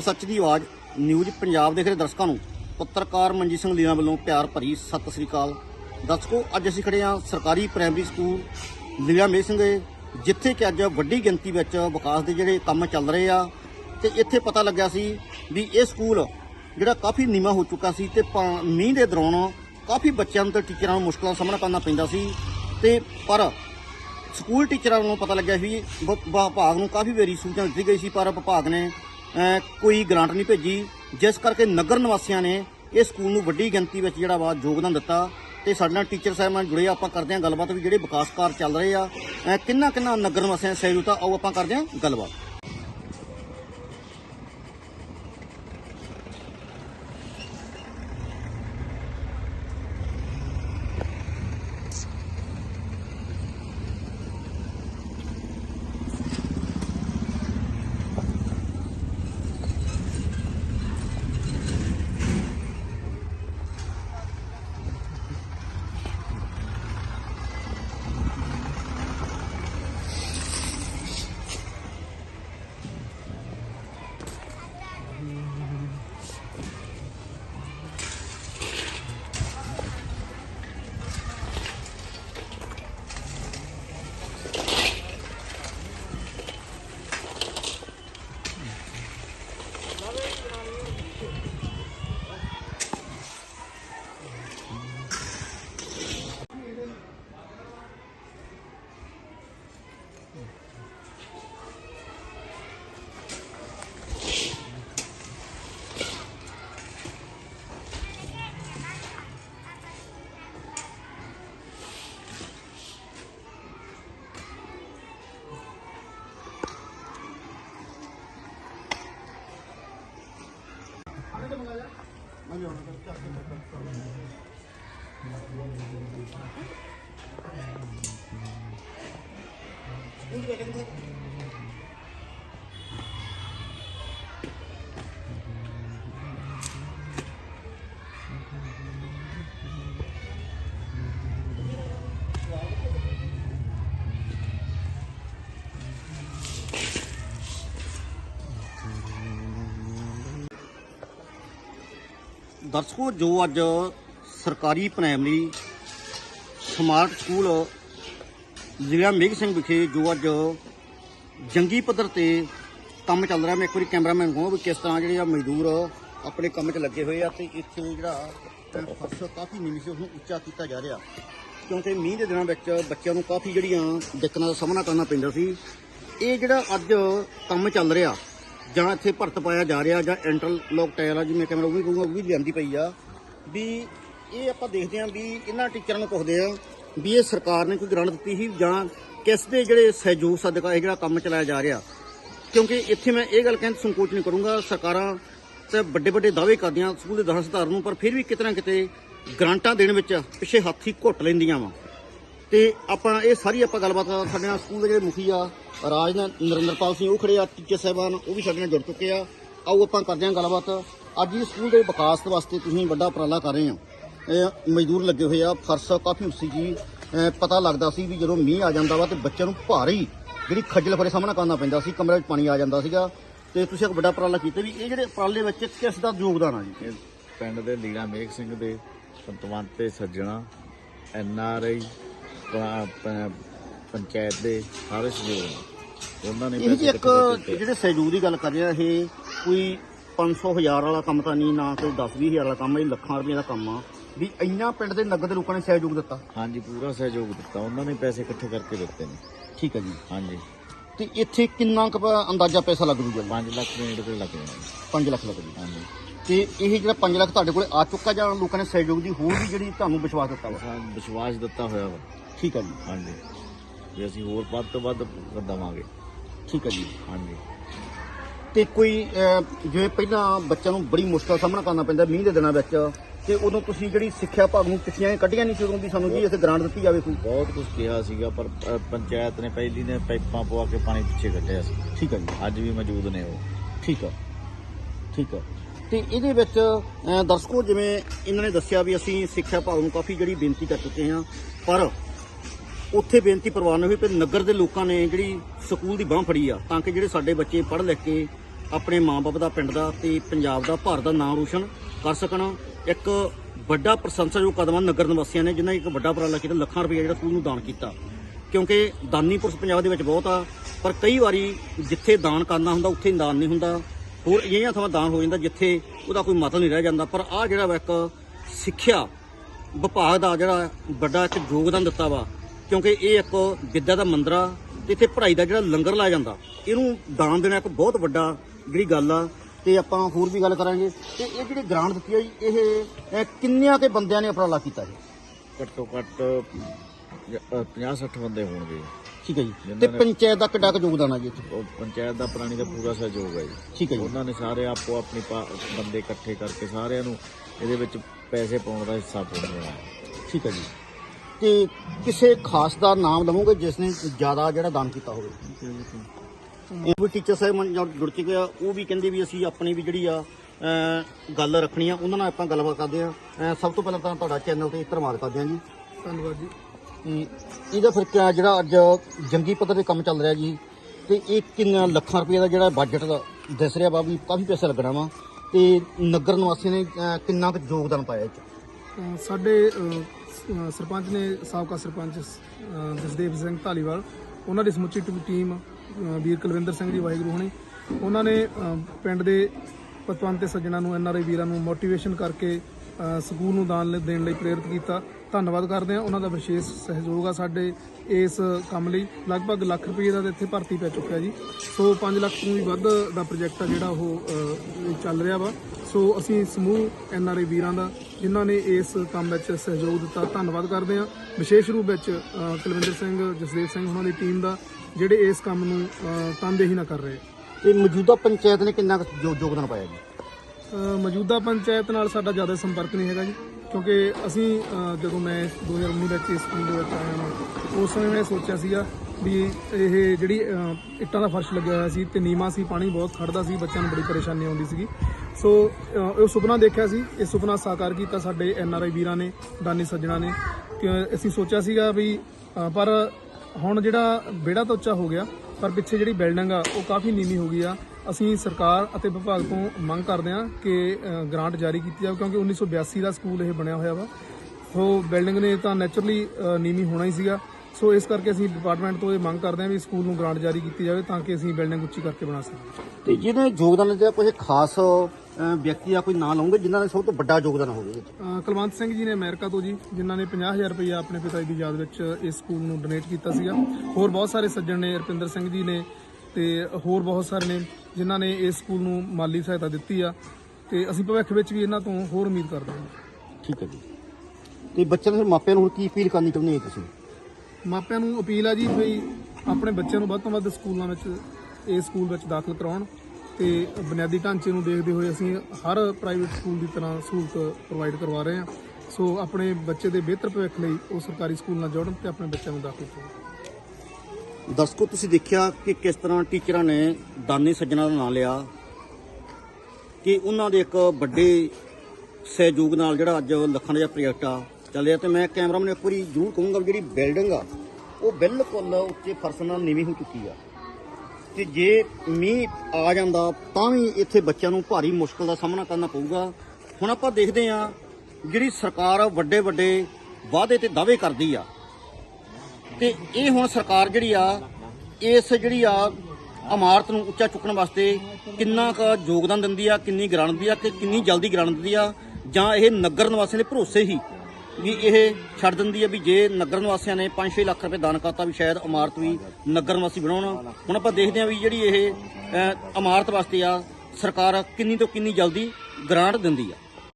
ਹੱਕ ਸੱਚ ਦੀ ਆਵਾਜ਼, ਨਿਊਜ਼ ਪੰਜਾਬ ਦੇਖ ਰਹੇ ਦਰਸ਼ਕਾਂ ਨੂੰ। ਪੱਤਰਕਾਰ ਮਨਜੀਤ ਸਿੰਘ ਲੀਨਾ ਵੱਲੋਂ ਪਿਆਰ ਭਰੀ ਸਤਿ ਸ੍ਰੀ ਅਕਾਲ। ਦਰਸ਼ਕੋ, ਅੱਜ ਅਸੀਂ ਖੜੇ ਹਾਂ ਸਰਕਾਰੀ ਪ੍ਰਾਇਮਰੀ ਸਕੂਲ ਲੀਲਾ ਮੇਹ ਸਿੰਘ ਜਿੱਥੇ ਕਿ ਅੱਜ ਵੱਡੀ ਗਿਣਤੀ ਵਿੱਚ ਵਿਕਾਸ ਦੇ ਜਿਹੜੇ ਕੰਮ ਚੱਲ ਰਹੇ ਆ। ਤੇ ਇੱਥੇ ਪਤਾ ਲੱਗਿਆ ਸੀ ਵੀ ਇਹ ਸਕੂਲ ਜਿਹੜਾ ਕਾਫੀ ਨੀਵਾਂ ਹੋ ਚੁੱਕਾ ਸੀ ਤੇ ਪਾ- ਮੀਂਹ ਦੇ ਦੌਰਾਨ ਕਾਫੀ ਬੱਚਿਆਂ ਨੂੰ ਤੇ ਟੀਚਰਾਂ ਨੂੰ ਮੁਸ਼ਕਲਾਂ ਦਾ ਸਾਹਮਣਾ ਕਰਨਾ ਪੈਂਦਾ ਸੀ। ਤੇ ਪਰ ਸਕੂਲ ਟੀਚਰਾਂ ਨੂੰ ਪਤਾ ਲੱਗਿਆ ਸੀ ਵ- ਵਿਭਾਗ ਨੂੰ ਕਾਫੀ ਵਾਰੀ ਸੂਚਨਾ ਦਿੱਤੀ ਗਈ ਸੀ, ਪਰ ਵਿਭਾਗ ਨੇ ਕੋਈ ਗ੍ਰਾਂਟ ਨਹੀਂ ਭੇਜੀ। ਜਿਸ ਕਰਕੇ ਨਗਰ ਨਿਵਾਸੀਆਂ ਨੇ ਇਹ ਸਕੂਲ ਨੂੰ ਵੱਡੀ ਗਿਣਤੀ ਵਿੱਚ ਜਿਹੜਾ ਵਾ ਯੋਗਦਾਨ ਦਿੱਤਾ ਤੇ ਸਾਡੇ ਨਾਲ ਟੀਚਰ ਸਾਹਿਬ ਨਾਲ ਜੁੜੇ ਆ, ਆਪਾਂ ਕਰਦੇ ਹਾਂ ਗੱਲਬਾਤ ਵੀ ਜਿਹੜੇ ਵਿਕਾਸ ਕਾਰਜ ਚੱਲ ਰਹੇ ਆ। ਕਿੰਨਾ ਕਿੰਨਾ ਨਗਰ ਨਿਵਾਸੀਆਂ ਸਹਿਯੋਗਤਾ ਸਹਿਯੋਗ ਆਓ ਆਪਾਂ ਕਰਦੇ ਹਾਂ ਗੱਲਬਾਤ। Thank you. ਦਰਸ਼ਕੋ ਜੋ ਅੱਜ ਸਰਕਾਰੀ ਪ੍ਰਾਇਮਰੀ ਸਮਾਰਟ ਸਕੂਲ ਜ਼ਿਲ੍ਹਾ ਮੇਘ ਸਿੰਘ ਵਿਖੇ ਜੋ ਅੱਜ ਜੰਗੀ ਪੱਧਰ ਤੇ ਕੰਮ ਚੱਲ ਰਿਹਾ। ਮੈਂ ਇੱਕ ਵਾਰੀ ਕੈਮਰਾਮੈਨ ਨੂੰ ਕਹਾਂ ਵੀ ਕਿਸ ਤਰ੍ਹਾਂ ਜਿਹੜੇ ਆ ਮਜ਼ਦੂਰ ਆਪਣੇ ਕੰਮ 'ਚ ਲੱਗੇ ਹੋਏ ਆ ਤੇ ਇੱਥੇ ਜਿਹੜਾ ਅ, ਫਰਸ਼ ਕਾਫੀ ਨੀਵੀਂ ਸੀ ਉਸ ਨੂੰ ਉੱਚਾ ਕੀਤਾ ਜਾ ਰਿਹਾ। ਕਿਉਂਕਿ ਮੀਂਹ ਦੇ ਦਿਨਾਂ ਵਿੱਚ ਬੱਚਿਆਂ ਨੂੰ ਕਾਫੀ ਜਿਹੜੀਆਂ ਦਿੱਕਤਾਂ ਦਾ ਸਾਹਮਣਾ ਕਰਨਾ ਪੈਂਦਾ ਸੀ। ਇਹ ਜਿਹੜਾ ਅੱਜ ਕੰਮ ਚੱਲ ਰਿਹਾ ਜਾਂ ਇੱਥੇ ਭਰਤ ਪਾਇਆ ਜਾ ਰਿਹਾ ਜਾਂ ਇੰਟਰਲੌਕ ਟਾਇਰ ਆ, ਜਿਵੇਂ ਕੈਮਰਾ ਉਹ ਵੀ ਕਹੂੰਗਾ, ਉਹ ਵੀ ਲਿਆਂਦੀ ਪਈ ਆ। ਵੀ ਇਹ ਆਪਾਂ ਦੇਖਦੇ ਹਾਂ ਵੀ ਇਹਨਾਂ ਟੀਚਰਾਂ ਨੂੰ ਪੁੱਛਦੇ ਆ ਵੀ ਇਹ ਸਰਕਾਰ ਨੇ ਕੋਈ ਗ੍ਰਾਂਟ ਦਿੱਤੀ ਸੀ ਜਾਂ ਕਿਸ ਦੇ ਜਿਹੜੇ ਸਹਿਯੋਗ ਸਦਕਾ ਇਹ ਜਿਹੜਾ ਕੰਮ ਚਲਾਇਆ ਜਾ ਰਿਹਾ। ਕਿਉਂਕਿ ਇੱਥੇ ਮੈਂ ਇਹ ਗੱਲ ਕਹਿਣ ਸੰਕੋਚ ਨਹੀਂ ਕਰੂੰਗਾ, ਸਰਕਾਰਾਂ ਤੇ ਵੱਡੇ ਵੱਡੇ ਦਾਅਵੇ ਕਰਦੀਆਂ, ਸਕੂਲ ਦੇ ਦਸ ਨੂੰ, ਪਰ ਫਿਰ ਵੀ ਕਿਤੇ ਨਾ ਕਿਤੇ ਗ੍ਰਾਂਟਾਂ ਦੇਣ ਵਿੱਚ ਪਿੱਛੇ ਹੱਥ ਘੁੱਟ ਲੈਂਦੀਆਂ ਵਾ। ਤੇ ਆਪਾਂ ਇਹ ਸਾਰੀ ਆਪਾਂ ਗੱਲਬਾਤ ਸਾਡੇ ਨਾਲ ਸਕੂਲ ਦੇ ਜਿਹੜੇ ਮੁਖੀ ਆ, ਰਾਜ ਨਾ- ਨਰਿੰਦਰਪਾਲ ਸਿੰਘ, ਉਹ ਖੜੇ ਆ, ਟੀਚਰ ਸਾਹਿਬਾਨ, ਉਹ ਵੀ ਸਾਡੇ ਨਾਲ ਜੁੜ ਚੁੱਕੇ ਆ। ਆਓ ਆਪਾਂ ਕਰਦੇ ਹਾਂ ਗੱਲਬਾਤ। ਅੱਜ ਇਹ ਸਕੂਲ ਦੇ ਵਿਕਾਸ ਵਾਸਤੇ ਤੁਸੀਂ ਵੱਡਾ ਉਪਰਾਲਾ ਕਰ ਰਹੇ ਹੋ। ਇਹ ਮਜ਼ਦੂਰ ਲੱਗੇ ਹੋਏ ਆ, ਫਰਸ਼ ਕਾਫੀ ਉੱਚੀ ਜੀ ਪਤਾ ਲੱਗਦਾ ਸੀ ਵੀ ਜਦੋਂ ਮੀਂਹ ਆ ਜਾਂਦਾ ਵਾ ਤੇ ਬੱਚਿਆਂ ਨੂੰ ਭਾਰੀ ਜਿਹੜੀ ਖੱਜਲ ਖਰੇ ਸਾਹਮਣਾ ਕਰਨਾ ਪੈਂਦਾ ਸੀ, ਕਮਰੇ ਵਿੱਚ ਪਾਣੀ ਆ ਜਾਂਦਾ ਸੀਗਾ। ਤੇ ਤੁਸੀਂ ਇੱਕ ਵੱਡਾ ਉਪਰਾਲਾ ਕੀਤਾ ਵੀ ਇਹ ਜਿਹੜੇ ਉਪਰਾਲੇ ਵਿੱਚ ਕਿਸ ਦਾ ਯੋਗਦਾਨ ਆ ਜੀ? ਪਿੰਡ ਦੇ ਲੀਲਾ ਮੇਘ ਸਿੰਘ ਦੇ ਸੰਤਵੰਤ ਤੇ ਸੱਜਣਾ, ਐਨ ਆਰ ਆਈ ਪੰਚਾਇਤ ਦੇ ਸਾਰੇ ਸਹਿਯੋਗ ਨਾਲ। ਉਹਨਾਂ ਨੇ ਇਹ ਜੀ ਇੱਕ ਇਕੱਠੇ ਕੀਤੇ। ਜਿਹੜੇ ਸਹਿਯੋਗ ਦੀ ਗੱਲ ਕਰ ਰਹੇ ਇਹ ਕੋਈ 500 ਹਜ਼ਾਰ ਵਾਲਾ ਕੰਮ ਤਾਂ ਨਹੀਂ ਨਾ ਕੋਈ 10 20 ਹਜ਼ਾਰ ਵਾਲਾ ਕੰਮ ਇਹ ਲੱਖਾਂ ਰੁਪਏ ਦਾ ਕੰਮ ਆ। ਵੀ ਇੰਨਾ ਪਿੰਡ ਦੇ ਨਗਦ ਲੋਕਾਂ ਨੇ ਸਹਿਯੋਗ ਦਿੱਤਾ। ਹਾਂਜੀ ਪੂਰਾ ਸਹਿਯੋਗ ਦਿੱਤਾ। ਉਹਨਾਂ ਨੇ ਪੈਸੇ ਇਕੱਠੇ ਕਰਕੇ ਦਿੱਤੇ ਨੇ। ਠੀਕ ਹੈ ਜੀ। ਹਾਂਜੀ। ਤੇ ਇੱਥੇ ਕਿੰਨਾ ਕੁ ਪ- ਅੰਦਾਜ਼ਾ ਪੈਸਾ ਲੱਗ ਜੂਗਾ ਜੀ? 5 ਲੱਖ ਦੇ ਨੇੜੇ ਤੇ ਲੱਗ ਜਾਣਾ 5 ਲੱਖ ਲੱਗ ਜੂ ਹਾਂਜੀ। ਤੇ ਇਹ ਜਿਹੜਾ 5 ਲੱਖ ਤੁਹਾਡੇ ਕੋਲੇ ਆ ਚੁੱਕਾ ਜਾਂ ਲੋਕਾਂ ਨੇ ਸਹਿਯੋਗ ਦੀ ਹੋਰ ਵੀ ਜਿਹੜੀ ਤੁਹਾਨੂੰ ਵਿਸ਼ਵਾਸ ਦਿੱਤਾ ਵਾ? ਸਾਨੂੰ ਵਿਸ਼ਵਾਸ ਦਿੱਤਾ ਹੋਇਆ ਵਾ। ਠੀਕ ਹੈ ਜੀ। ਹਾਂਜੀ। ਵੀ ਅਸੀਂ ਹੋਰ ਵੱਧ ਤੋਂ ਵੱਧ ਦੇਵਾਂਗੇ। ਠੀਕ ਹੈ ਜੀ। ਹਾਂਜੀ। ਤੇ ਕੋਈ ਅਹ, ਜਿਵੇਂ ਪਹਿਲਾਂ ਬੱਚਿਆਂ ਨੂੰ ਬੜੀ ਮੁਸ਼ਕਲ ਸਾਹਮਣਾ ਕਰਨਾ ਪੈਂਦਾ ਮੀਂਹ ਦੇ ਦਿਨਾਂ ਵਿੱਚ ਤੇ ਉਦੋਂ ਤੁਸੀਂ ਜਿਹੜੀ ਸਿੱਖਿਆ ਭਾਗ ਨੂੰ ਚਿੱਠੀਆਂ ਕੱਢੀਆਂ ਨਹੀਂ ਸੀ ਉਦੋਂ ਵੀ ਸਾਨੂੰ ਜੀ ਇੱਥੇ ਗ੍ਰਾਂਟ ਦਿੱਤੀ ਜਾਵੇ ਕੋਈ? ਬਹੁਤ ਕੁਝ ਕਿਹਾ ਸੀਗਾ ਪਰ ਅ, ਪੰਚਾਇਤ ਨੇ ਪਹਿਲੀ ਨੇ ਪਾਈਪਾਂ ਪਵਾ ਕੇ ਪਾਣੀ ਪਿੱਛੇ ਕੱਢਿਆ ਸੀ। ਠੀਕ ਹੈ ਜੀ। ਅੱਜ ਵੀ ਮੌਜੂਦ ਨੇ ਉਹ। ਠੀਕ ਆ ਠੀਕ ਆ ਤੇ ਇਹਦੇ ਵਿੱਚ ਅਹ, ਦਰਸ਼ਕੋ ਜਿਵੇਂ ਇਹਨਾਂ ਨੇ ਦੱਸਿਆ ਵੀ ਅਸੀਂ ਸਿੱਖਿਆ ਭਾਗ ਨੂੰ ਕਾਫੀ ਜਿਹੜੀ ਬੇਨਤੀ ਕਰ ਚੁੱਕੇ ਹਾਂ ਪਰ ਉੱਥੇ ਬੇਨਤੀ ਪ੍ਰਵਾਨ ਹੋਈ ਪਰ ਨਗਰ ਦੇ ਲੋਕਾਂ ਨੇ ਜਿਹੜੀ ਸਕੂਲ ਦੀ ਬਾਹ ਫੜੀ ਆ, ਤਾਂ ਕਿ ਜਿਹੜੇ ਸਾਡੇ ਬੱਚੇ ਪੜ੍ਹ ਲਿਖ ਕੇ ਆਪਣੇ ਮਾਂ-ਬਾਪ ਦਾ ਪਿੰਡ ਦਾ ਤੇ ਪੰਜਾਬ ਦਾ, ਭਾਰਤ ਦਾ ਨਾਮ ਰੋਸ਼ਨ ਕਰ ਸਕਣ। ਇੱਕ ਵੱਡਾ ਪ੍ਰਸ਼ੰਸਾਯੋਗ ਕਦਮ ਆ ਨਗਰ ਨਿਵਾਸੀਆਂ ਨੇ, ਜਿਨ੍ਹਾਂ ਇੱਕ ਵੱਡਾ ਉਪਰਾਲਾ ਕੀਤਾ, ਲੱਖਾਂ ਰੁਪਏ ਜਿਹੜਾ ਸਕੂਲ ਨੂੰ ਦਾਨ ਕੀਤਾ। ਕਿਉਂਕਿ ਦਾਨੀ ਪੁਰਸ਼ ਪੰਜਾਬ ਦੇ ਵਿੱਚ ਬਹੁਤ ਆ, ਪਰ ਕਈ ਵਾਰੀ ਜਿੱਥੇ ਦਾਨ ਕਰਨਾ ਹੁੰਦਾ, ਉੱਥੇ ਦਾਨ ਨਹੀਂ ਹੁੰਦਾ। ਹੋਰ ਅਜਿਹੀਆਂ ਥਾਵਾਂ ਦਾਨ ਹੋ ਜਾਂਦਾ, ਜਿੱਥੇ ਉਹਦਾ ਕੋਈ ਮਤਲਬ ਨਹੀਂ ਰਹਿ ਜਾਂਦਾ। ਪਰ ਆਹ ਜਿਹੜਾ ਵਾ ਇੱਕ ਸਿੱਖਿਆ ਵਿਭਾਗ ਦਾ ਜਿਹੜਾ ਵੱਡਾ ਇੱਕ ਯੋਗਦਾਨ ਦਿੱਤਾ ਵਾ ਕਿਉਂਕਿ ਇਹ ਇੱਕ ਵਿਦਿਆ ਦਾ ਮੰਦਰ ਆ ਤੇ ਇੱਥੇ ਪੜ੍ਹਾਈ ਦਾ ਜਿਹੜਾ ਲੰਗਰ ਲਾਇਆ ਜਾਂਦਾ ਇਹਨੂੰ ਦਾਨ ਦੇਣਾ ਇੱਕ ਬਹੁਤ ਵੱਡਾ ਜਿਹੜੀ ਗੱਲ ਆ ਤੇ ਆਪਾਂ ਹੋਰ ਵੀ ਗੱਲ ਕਰਾਂਗੇ ਤੇ ਇਹ ਜਿਹੜੀ ਗ੍ਰਾਂਟ ਦਿੱਤੀ ਜੀ ਇਹ ਕਿੰਨਿਆਂ ਕੇ ਬੰਦਿਆਂ ਨੇ ਉਪਰਾਲਾ ਕੀਤਾ ਜੀ? ਘੱਟੋ ਘੱਟ 50-60 ਬੰਦੇ ਹੋਣਗੇ। ਠੀਕ ਹੈ ਜੀ ਤੇ ਪੰਚਾਇਤ ਦਾ ਕਿੱਡਾ ਕੁ ਯੋਗਦਾਨ ਆ ਜੀ ਇੱਥੇ? ਉਹ ਪੰਚਾਇਤ ਦਾ ਪ੍ਰਾਣੀ ਦਾ ਪੂਰਾ ਸਹਿਯੋਗ ਹੈ ਜੀ। ਠੀਕ ਹੈ ਜੀ। ਉਹਨਾਂ ਨੇ ਸਾਰੇ ਆਪੋ ਆਪਣੀ ਬੰਦੇ ਇਕੱਠੇ ਕਰਕੇ ਸਾਰਿਆਂ ਨੂੰ ਇਹਦੇ ਵਿੱਚ ਪੈਸੇ ਪਾਉਣ ਦਾ ਹਿੱਸਾ ਪਾਉਣਾ ਠੀਕ ਹੈ ਜੀ। ਤੇ ਕਿਸੇ ਖਾਸ ਦਾ ਨਾਮ ਲਵੋਗੇ ਜਿਸ ਨੇ ਜ਼ਿਆਦਾ ਜਿਹੜਾ ਦਾਨ ਕੀਤਾ ਹੋਵੇ। ਉਹ ਵੀ ਟੀਚਰ ਸਾਹਿਬ ਨਾਲ ਜੁੜ- ਚੁੱਕੇ ਆ ਉਹ ਵੀ ਕਹਿੰਦੇ ਵੀ ਅਸੀਂ ਆਪਣੀ ਵੀ ਜਿਹੜੀ ਆ ਗੱਲ ਰੱਖਣੀ ਆ। ਉਹਨਾਂ ਨਾਲ ਆਪਾਂ ਗੱਲਬਾਤ ਕਰਦੇ ਆ। ਸਭ ਤੋਂ ਪਹਿਲਾਂ ਤਾਂ ਤੁਹਾਡਾ ਚੈਨਲ ਤੇ ਧੰਨਵਾਦ ਕਰਦੇ ਆ ਜੀ। ਧੰਨਵਾਦ ਜੀ। ਇਹਦਾ ਫਿਰ ਕਿਆ ਜਿਹੜਾ ਅੱਜ ਜੰਗੀ ਪੱਧਰ ਤੇ ਕੰਮ ਚੱਲ ਰਿਹਾ ਜੀ ਤੇ ਇਹ ਕਿੰਨਾ ਲੱਖਾਂ ਰੁਪਏ ਦਾ ਜਿਹੜਾ ਬਜਟ ਦਾ ਦਿਸ ਰਿਹਾ ਵੀ ਕਾਫੀ ਪੈਸਾ ਲੱਗਣਾ ਵਾ। ਤੇ ਨਗਰ ਨਿਵਾਸੀਆਂ ਨੇ ਕਿੰਨਾ ਕੁ ਯੋਗਦਾਨ ਪਾਇਆ ਇਹ ਸਾਡੇ ਸਰਪੰਚ ਨੇ, ਸਾਬਕਾ ਸਰਪੰਚ ਜਸਦੇਵ ਸਿੰਘ ਢਾਲੀਵਾਲ, ਉਹਨਾਂ ਦੀ ਸਮੁੱਚੀ ਟੀਮ ਵੀਰ ਕੁਲਵਿੰਦਰ ਸਿੰਘ ਜੀ, ਵਾਹਿਗੁਰੂ ਹੋਣੀ, ਉਹਨਾਂ ਨੇ ਪਿੰਡ ਦੇ ਪਤਵੰਤ ਤੇ ਸੱਜਣਾ ਨੂੰ ਐਨਆਰਆਈ ਵੀਰਾਂ ਨੂੰ ਮੋਟੀਵੇਸ਼ਨ ਕਰਕੇ ਸਕੂਲ ਨੂੰ ਦਾਨ ਲ- ਦੇਣ ਲਈ ਪ੍ਰੇਰਿਤ ਕੀਤਾ। ਧੰਨਵਾਦ ਕਰਦੇ ਹਾਂ। ਉਹਨਾਂ ਦਾ ਵਿਸ਼ੇਸ਼ ਸਹਿਯੋਗ ਆ ਸਾਡੇ ਇਸ ਕੰਮ ਲਈ। ਲਗਭਗ ਲੱਖ ਰੁਪਏ ਦਾ ਇੱਥੇ ਭਰਤੀ ਪੈ ਚੁੱਕਿਆ ਜੀ। ਸੋ 5 ਲੱਖ ਤੋਂ ਵੀ ਵੱਧ ਦਾ ਪ੍ਰੋਜੈਕਟ ਆ ਜਿਹੜਾ ਉਹ ਚੱਲ ਰਿਹਾ ਵਾ। ਸੋ ਅਸੀਂ ਸਮੂਹ ਐਨਆਰਆਈ ਵੀਰਾਂ ਦਾ ਜਿਨ੍ਹਾਂ ਨੇ ਇਸ ਕੰਮ ਵਿੱਚ ਸਹਿਯੋਗ ਦਿੱਤਾ ਧੰਨਵਾਦ ਕਰਦੇ ਹਾਂ। ਵਿਸ਼ੇਸ਼ ਰੂਪ ਵਿੱਚ ਕੁਲਵਿੰਦਰ ਸਿੰਘ ਜਸਦੇਵ ਸਿੰਘ ਉਹਨਾਂ ਦੀ ਟੀਮ ਦਾ ਜਿਹੜੇ ਇਸ ਕੰਮ ਨੂੰ ਤਨਦੇਹੀ ਨਾਲ ਕਰ ਰਹੇ। ਤੇ ਮੌਜੂਦਾ ਪੰਚਾਇਤ ਨੇ ਕਿੰਨਾ ਕੁ ਯੋਗਦਾਨ ਪਾਇਆ ਜੀ? ਮੌਜੂਦਾ ਪੰਚਾਇਤ ਨਾਲ ਸਾਡਾ ਜ਼ਿਆਦਾ ਸੰਪਰਕ ਨਹੀਂ ਹੈਗਾ ਜੀ। ਕਿਉਂਕਿ ਅਸੀਂ ਜਦੋਂ ਮੈਂ 2019 ਵਿੱਚ ਇਸ ਸਕੂਲ ਦੇ ਵਿੱਚ ਆਇਆ ਹਾਂ ਉਸ ਸਮੇਂ ਮੈਂ ਸੋਚਿਆ ਸੀਗਾ ਵੀ ਇਹ ਜਿਹੜੀ ਇੱਟਾਂ ਦਾ ਫਰਸ਼ ਲੱਗਿਆ ਹੋਇਆ ਸੀ ਤੇ ਨੀਵਾਂ ਸੀ, ਪਾਣੀ ਬਹੁਤ ਖੜਦਾ ਸੀ, ਬੱਚਿਆਂ ਨੂੰ ਬੜੀ ਪਰੇਸ਼ਾਨੀ ਆਉਂਦੀ ਸੀਗੀ। ਸੋ ਇਹ ਸੁਪਨਾ ਦੇਖਿਆ ਸੀ, ਇਹ ਸੁਪਨਾ ਸਾਕਾਰ ਕੀਤਾ ਸਾਡੇ ਐਨ ਆਰ ਆਈ ਵੀਰਾਂ ਨੇ, ਦਾਨੀ ਸੱਜਣਾ ਨੇ ਕਿ ਅਸੀਂ ਸੋਚਿਆ ਸੀਗਾ ਵੀ ਪਰ ਹੁਣ ਜਿਹੜਾ ਵਿਹੜਾ ਤਾਂ ਉੱਚਾ ਹੋ ਗਿਆ, ਪਰ ਪਿੱਛੇ ਜਿਹੜੀ ਬਿਲਡਿੰਗ ਆ ਉਹ ਕਾਫੀ ਨੀਵੀਂ ਹੋ ਗਈ ਆ। ਅਸੀਂ ਸਰਕਾਰ ਅਤੇ ਵਿਭਾਗ ਤੋਂ ਮੰਗ ਕਰਦੇ ਹਾਂ ਕਿ ਗ੍ਰਾਂਟ ਜਾਰੀ ਕੀਤੀ ਜਾਵੇ ਕਿਉਂਕਿ 1982 ਦਾ ਸਕੂਲ ਇਹ ਬਣਿਆ ਹੋਇਆ ਵਾ। ਸੋ ਬਿਲਡਿੰਗ ਨੇ ਤਾਂ ਨੇਚਰਲੀ ਨੀਵੀਂ ਹੋਣਾ ਹੀ ਸੀਗਾ। ਸੋ ਇਸ ਕਰਕੇ ਅਸੀਂ ਡਿਪਾਰਟਮੈਂਟ ਤੋਂ ਇਹ ਮੰਗ ਕਰਦੇ ਹਾਂ ਵੀ ਸਕੂਲ ਨੂੰ ਗ੍ਰਾਂਟ ਜਾਰੀ ਕੀਤੀ ਜਾਵੇ ਤਾਂ ਕਿ ਅਸੀਂ ਬਿਲਡਿੰਗ ਉੱਚੀ ਕਰਕੇ ਬਣਾ ਸਕੀਏ। ਤੇ ਜਿਹਨੇ ਯੋਗਦਾਨ ਦਿੱਤਾ ਕੋਈ ਖਾਸ ਵਿਅਕਤੀ ਦਾ ਕੋਈ ਨਾਂ ਲਾਉਂਗੇ ਜਿਨ੍ਹਾਂ ਨੇ ਸਭ ਤੋਂ ਵੱਡਾ ਯੋਗਦਾਨ ਹੋਵੇ ਕੁਲਵੰਤ ਸਿੰਘ ਜੀ ਨੇ ਅਮਰੀਕਾ ਤੋਂ ਜੀ ਜਿਨ੍ਹਾਂ ਨੇ 50000 ਰੁਪਏ ਆਪਣੇ ਪਿਤਾ ਜੀ ਦੀ ਯਾਦ ਵਿੱਚ ਇਸ ਸਕੂਲ ਨੂੰ ਡੋਨੇਟ ਕੀਤਾ ਸੀਗਾ। ਹੋਰ ਬਹੁਤ ਸਾਰੇ ਸੱਜਣ ਨੇ ਰਪਿੰਦਰ ਸਿੰਘ ਜੀ ਨੇ ਤੇ ਹੋਰ ਬਹੁਤ ਸਾਰੇ ਨੇ ਜਿਨ੍ਹਾਂ ਨੇ ਇਸ ਸਕੂਲ ਨੂੰ ਮਾਲੀ ਸਹਾਇਤਾ ਦਿੱਤੀ ਆ ਤੇ ਅਸੀਂ ਭਵਿੱਖ ਵਿੱਚ ਵੀ ਇਹਨਾਂ ਤੋਂ ਹੋਰ ਉਮੀਦ ਕਰਦੇ ਹਾਂ। ਠੀਕ ਹੈ ਜੀ। ਤੇ ਬੱਚਿਆਂ ਦੇ ਮਾਪਿਆਂ ਨੂੰ ਹੁਣ ਕੀ ਅਪੀਲ ਕਰਨੀ ਚਾਹੁੰਦੇ ਹੋ ਤੁਸੀਂ? ਮਾਪਿਆਂ ਨੂੰ ਅਪੀਲ ਆ ਜੀ ਵੀ ਆਪਣੇ ਬੱਚਿਆਂ ਨੂੰ ਵੱਧ ਤੋਂ ਵੱਧ ਸਕੂਲਾਂ ਵਿੱਚ ਇਸ ਸਕੂਲ ਵਿੱਚ ਦਾਖਲ ਕਰਾਉਣ ਤੇ ਬੁਨਿਆਦੀ ਢਾਂਚੇ ਨੂੰ ਦੇਖਦੇ ਹੋਏ ਅਸੀਂ ਹਰ ਪ੍ਰਾਈਵੇਟ ਸਕੂਲ ਦੀ ਤਰ੍ਹਾਂ ਸਹੂਲਤ ਪ੍ਰੋਵਾਈਡ ਕਰਵਾ ਰਹੇ ਹਾਂ। ਸੋ ਆਪਣੇ ਬੱਚੇ ਦੇ ਬਿਹਤਰ ਭਵਿੱਖ ਲਈ ਉਹ ਸਰਕਾਰੀ ਸਕੂਲ ਨਾਲ ਜੁੜਨ ਤੇ ਆਪਣੇ ਬੱਚਿਆਂ ਨੂੰ ਦਾਖਲ ਕਰਵਾਉਣ ਦਰਸ਼ਕੋ, ਤੁਸੀਂ ਦੇਖਿਆ ਕਿ ਕਿਸ ਤਰ੍ਹਾਂ ਟੀਚਰਾਂ ਨੇ ਦਾਨੀ ਸੱਜਣਾ ਦਾ ਨਾਂ ਲਿਆ ਕਿ ਉਹਨਾਂ ਦੇ ਇੱਕ ਵੱਡੇ ਸਹਿਯੋਗ ਨਾਲ ਜਿਹੜਾ ਅੱਜ ਲੱਖਾਂ ਦਾ ਪ੍ਰੋਜੈਕਟ ਆ ਚੱਲਿਆ ਰਿਹਾ। ਤੇ ਮੈਂ ਕੈਮਰਾਮੈਨ ਨੂੰ ਇੱਕ ਵਾਰੀ ਜ਼ਰੂਰ ਕਹੂੰਗਾ ਵੀ ਜਿਹੜੀ ਬਿਲਡਿੰਗ ਆ, ਉਹ ਬਿਲਕੁਲ ਉੱਚੇ ਫਰਸ਼ ਨਾਲ ਨੀਵੀਂ ਹੋ ਚੁੱਕੀ ਆ। ਤੇ ਜੇ ਮੀਂਹ ਆ ਜਾਂਦਾ, ਤਾਂ ਵੀ ਇੱਥੇ ਬੱਚਿਆਂ ਨੂੰ ਭਾਰੀ ਮੁਸ਼ਕਲ ਦਾ ਸਾਹਮਣਾ ਕਰਨਾ ਪਊਗਾ। ਹੁਣ ਆਪਾਂ ਦੇਖਦੇ ਆ ਜਿਹੜੀ ਸਰਕਾਰ ਵੱਡੇ ਵੱਡੇ ਵਾਅਦੇ ਤੇ ਦਾਅਵੇ ਕਰਦੀ ਆ। ਤੇ ਇਹ ਹੁਣ ਸਰਕਾਰ ਜਿਹੜੀ ਆ, ਇਸ ਜਿਹੜੀ ਆ ਇਮਾਰਤ ਨੂੰ ਉੱਚਾ ਚੁੱਕਣ ਵਾਸਤੇ ਕਿੰਨਾ ਕੁ ਯੋਗਦਾਨ ਦਿੰਦੀ ਆ, ਕਿੰਨੀ ਗ੍ਰਾਂਟ ਆ ਕਿ ਕਿੰਨੀ ਜਲਦੀ ਗ੍ਰਾਂਟ ਦਿੰਦੀ ਆ, ਜਾਂ ਇਹ ਨਗਰ ਨਿਵਾਸੀਆਂ ਦੇ ਭਰੋਸੇ ਹੀ ਵੀ ਇਹ ਛੱਡ ਦਿੰਦੀ ਆ ਵੀ ਜੇ ਨਗਰ ਨਿਵਾਸੀਆਂ ਨੇ 5-6 ਲੱਖ ਰੁਪਏ ਦਾਨ ਕਰਤਾ ਵੀ ਸ਼ਾਇਦ ਇਮਾਰਤ ਵੀ ਨਗਰ ਨਿਵਾਸੀ ਬਣਾਉਣ। ਹੁਣ ਆਪਾਂ ਦੇਖਦੇ ਹਾਂ ਵੀ ਜਿਹੜੀ ਇਹ ਇਮਾਰਤ ਵਾਸਤੇ ਆ, ਸਰਕਾਰ ਕਿੰਨੀ ਤੋਂ ਕਿੰਨੀ ਜਲਦੀ ਗ੍ਰਾਂਟ ਦਿੰਦੀ ਆ।